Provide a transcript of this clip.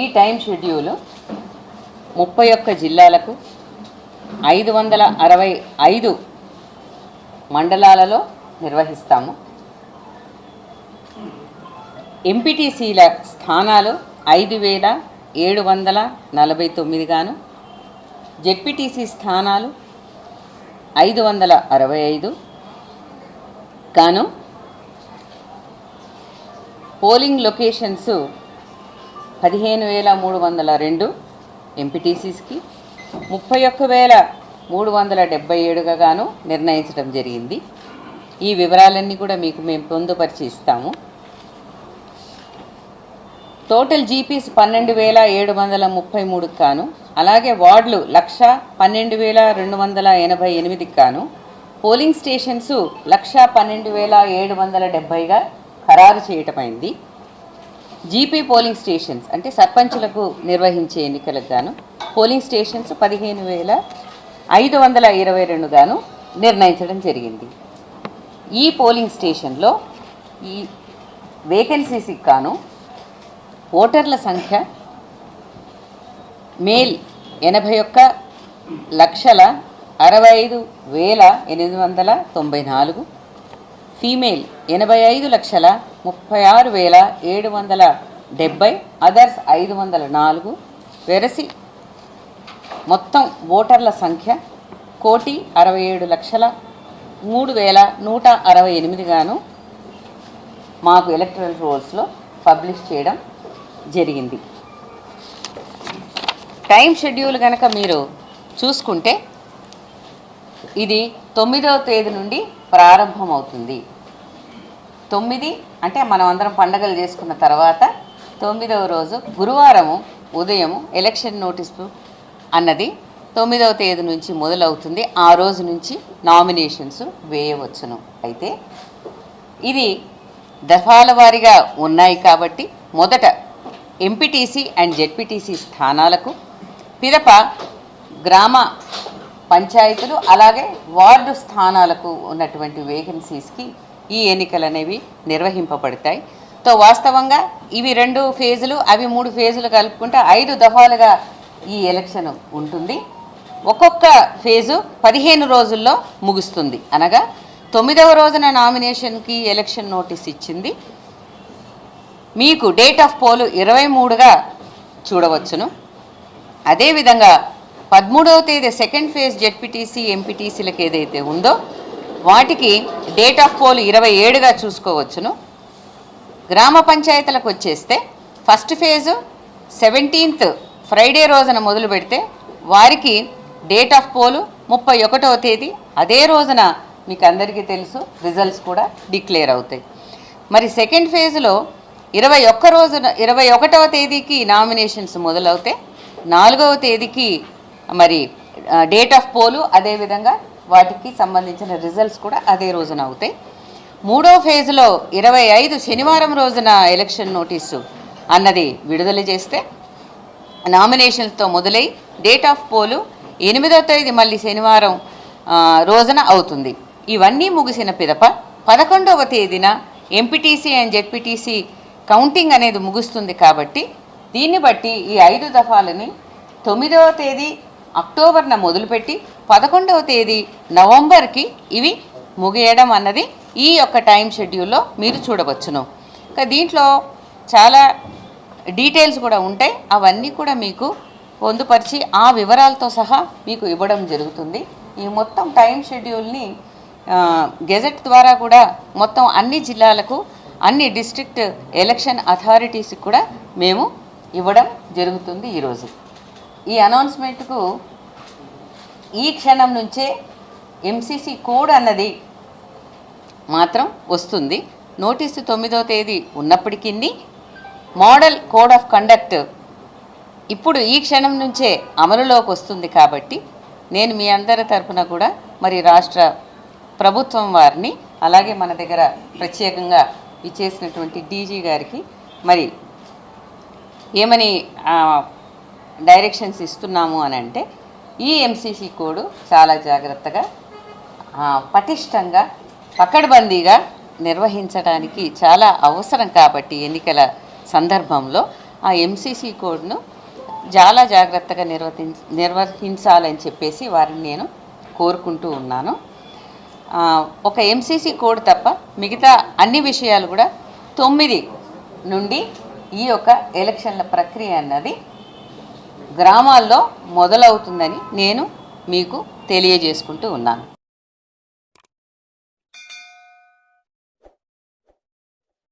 ఈ time schedule ముప్పై ఒక్క జిల్లాలకు ఐదు వందల అరవై ఐదు మండలాలలో నిర్వహిస్తాము. ఎంపీటీసీల స్థానాలు ఐదు వేల ఏడు వందల నలభై తొమ్మిదిగాను జెడ్పీటీసీ స్థానాలు ఐదు వందల అరవై ఐదు గాను పోలింగ్ లొకేషన్స్ పదిహేను వేల మూడు వందల రెండు ఎంపీటీసీస్కి ముప్పై ఒక్క వేల మూడు వందల డెబ్బై ఏడుగా గాను నిర్ణయించడం జరిగింది. ఈ వివరాలన్నీ కూడా మీకు మేము పొందుపరిచి ఇస్తాము టోటల్ జీపీస్ పన్నెండు వేల ఏడు వందల ముప్పై మూడుకి కాను అలాగే వార్డులు లక్ష పన్నెండు వేల రెండు వందల ఎనభై ఎనిమిదికి కాను పోలింగ్ స్టేషన్స్ లక్ష పన్నెండు వేల ఏడు వందల డెబ్బైగా ఖరారు చేయటమైంది. జీపీ పోలింగ్ స్టేషన్స్ అంటే సర్పంచులకు నిర్వహించే ఎన్నికలకు గాను పోలింగ్ స్టేషన్స్ పదిహేను వేల ఐదు వందల ఇరవై రెండు గాను నిర్ణయించడం జరిగింది. ఈ పోలింగ్ స్టేషన్లో ఈ వేకెన్సీస్కి గాను ఓటర్ల సంఖ్య మేల్ ఎనభై ఒక్క లక్షల అరవై ఐదు వేల ఎనిమిది వందల తొంభై నాలుగు ఫీమేల్ ఎనభై ఐదు లక్షల ముప్పై ఆరు వేల ఏడు వందల డెబ్బై అదర్స్ ఐదు వందల నాలుగు వెరసి మొత్తం ఓటర్ల సంఖ్య కోటి అరవై ఏడు లక్షల మూడు వేల నూట అరవై ఎనిమిదిగాను మాకు ఎలక్ట్రల్ రోల్స్లో పబ్లిష్ చేయడం జరిగింది. టైం షెడ్యూల్ కనుక మీరు చూసుకుంటే ఇది తొమ్మిదవ తేదీ నుండి ప్రారంభమవుతుంది. తొమ్మిది అంటే మనం అందరం పండగలు చేసుకున్న తర్వాత తొమ్మిదవ రోజు గురువారము ఉదయము ఎలక్షన్ నోటీసు అన్నది తొమ్మిదవ తేదీ నుంచి మొదలవుతుంది. ఆ రోజు నుంచి నామినేషన్స్ వేయవచ్చును. అయితే ఇది దఫాల వారీగా ఉన్నాయి కాబట్టి మొదట ఎంపీటీసీ అండ్ జెడ్పీటీసీ స్థానాలకు పిదప గ్రామ పంచాయతీలు అలాగే వార్డు స్థానాలకు ఉన్నటువంటి వేకెన్సీస్కి ఈ ఎన్నికలు అనేవి నిర్వహింపబడతాయి. తో వాస్తవంగా ఇవి రెండు ఫేజులు అవి మూడు ఫేజులు కలుపుకుంటే ఐదు దఫాలుగా ఈ ఎలక్షన్ ఉంటుంది. ఒక్కొక్క ఫేజు పదిహేను రోజుల్లో ముగుస్తుంది. అనగా తొమ్మిదవ రోజున నామినేషన్కి ఎలక్షన్ నోటీస్ ఇచ్చింది. మీకు డేట్ ఆఫ్ పోలు ఇరవై మూడుగా చూడవచ్చును. అదేవిధంగా పదమూడవ తేదీ సెకండ్ ఫేజ్ జెడ్పీటీసీ ఎంపీటీసీలకు ఏదైతే ఉందో వాటికి డేట్ ఆఫ్ పోల్ ఇరవై ఏడుగా చూసుకోవచ్చును. గ్రామ పంచాయతీలకు వచ్చేస్తే ఫస్ట్ ఫేజు సెవెంటీన్త్ ఫ్రైడే రోజున మొదలు పెడితే వారికి డేట్ ఆఫ్ పోలు ముప్పై ఒకటవ తేదీ. అదే రోజున మీకు అందరికీ తెలుసు రిజల్ట్స్ కూడా డిక్లేర్ అవుతాయి. మరి సెకండ్ ఫేజ్లో ఇరవై ఒక్క రోజున ఇరవై ఒకటవ తేదీకి నామినేషన్స్ మొదలవుతాయి. నాలుగవ తేదీకి మరి డేట్ ఆఫ్ పోలు అదేవిధంగా వాటికి సంబంధించిన రిజల్ట్స్ కూడా అదే రోజున అవుతాయి. మూడో ఫేజ్లో ఇరవై ఐదు శనివారం రోజున ఎలక్షన్ నోటీసు అన్నది విడుదల చేస్తే నామినేషన్స్తో మొదలై డేట్ ఆఫ్ పోలు ఎనిమిదో తేదీ మళ్ళీ శనివారం రోజున అవుతుంది. ఇవన్నీ ముగిసిన పిదప పదకొండవ తేదీన ఎంపీటీసీ అండ్ జెడ్పీటీసీ కౌంటింగ్ అనేది ముగుస్తుంది కాబట్టి దీన్ని బట్టి ఈ ఐదు దఫాలని తొమ్మిదవ తేదీ అక్టోబర్న మొదలుపెట్టి పదకొండవ తేదీ నవంబర్కి ఇవి ముగియడం అన్నది ఈ యొక్క టైం షెడ్యూల్లో మీరు చూడవచ్చును. ఇంకా దీంట్లో చాలా డీటెయిల్స్ కూడా ఉంటాయి. అవన్నీ కూడా మీకు పొందుపరిచి ఆ వివరాలతో సహా మీకు ఇవ్వడం జరుగుతుంది. ఈ మొత్తం టైం షెడ్యూల్ని గెజెట్ ద్వారా కూడా మొత్తం అన్ని జిల్లాలకు అన్ని డిస్ట్రిక్ట్ ఎలక్షన్ అథారిటీస్కి కూడా మేము ఇవ్వడం జరుగుతుంది ఈరోజు ఈ అనౌన్స్మెంట్కు ఈ క్షణం నుంచే ఎంసీసీ కోడ్ అన్నది మాత్రం వస్తుంది. నోటీసు తొమ్మిదో తేదీ ఉన్నప్పటికీ మోడల్ కోడ్ ఆఫ్ కండక్ట్ ఇప్పుడు ఈ క్షణం నుంచే అమలులోకి వస్తుంది కాబట్టి నేను మీ అందరి తరపున కూడా మరి రాష్ట్ర ప్రభుత్వం వారిని అలాగే మన దగ్గర ప్రత్యేకంగా ఇచ్చేసినటువంటి డీజీ గారికి మరి ఏమని డైరెక్షన్స్ ఇస్తున్నాము అని అంటే ఈ ఎంసీసీ కోడ్ చాలా జాగ్రత్తగా పటిష్టంగా పకడ్బందీగా నిర్వహించడానికి చాలా అవసరం కాబట్టి ఎన్నికల సందర్భంలో ఆ ఎంసీసీ కోడ్ను చాలా జాగ్రత్తగా నిర్వర్తి నిర్వహించాలని చెప్పేసి వారిని నేను కోరుకుంటూ ఉన్నాను. ఒక ఎంసీసీ కోడ్ తప్ప మిగతా అన్ని విషయాలు కూడా తొమ్మిది నుండి ఈ యొక్క ఎలక్షన్ల ప్రక్రియ అన్నది గ్రామాల్లో మొదలవుతుందని నేను మీకు తెలియజేసుకుంటూ ఉన్నాను.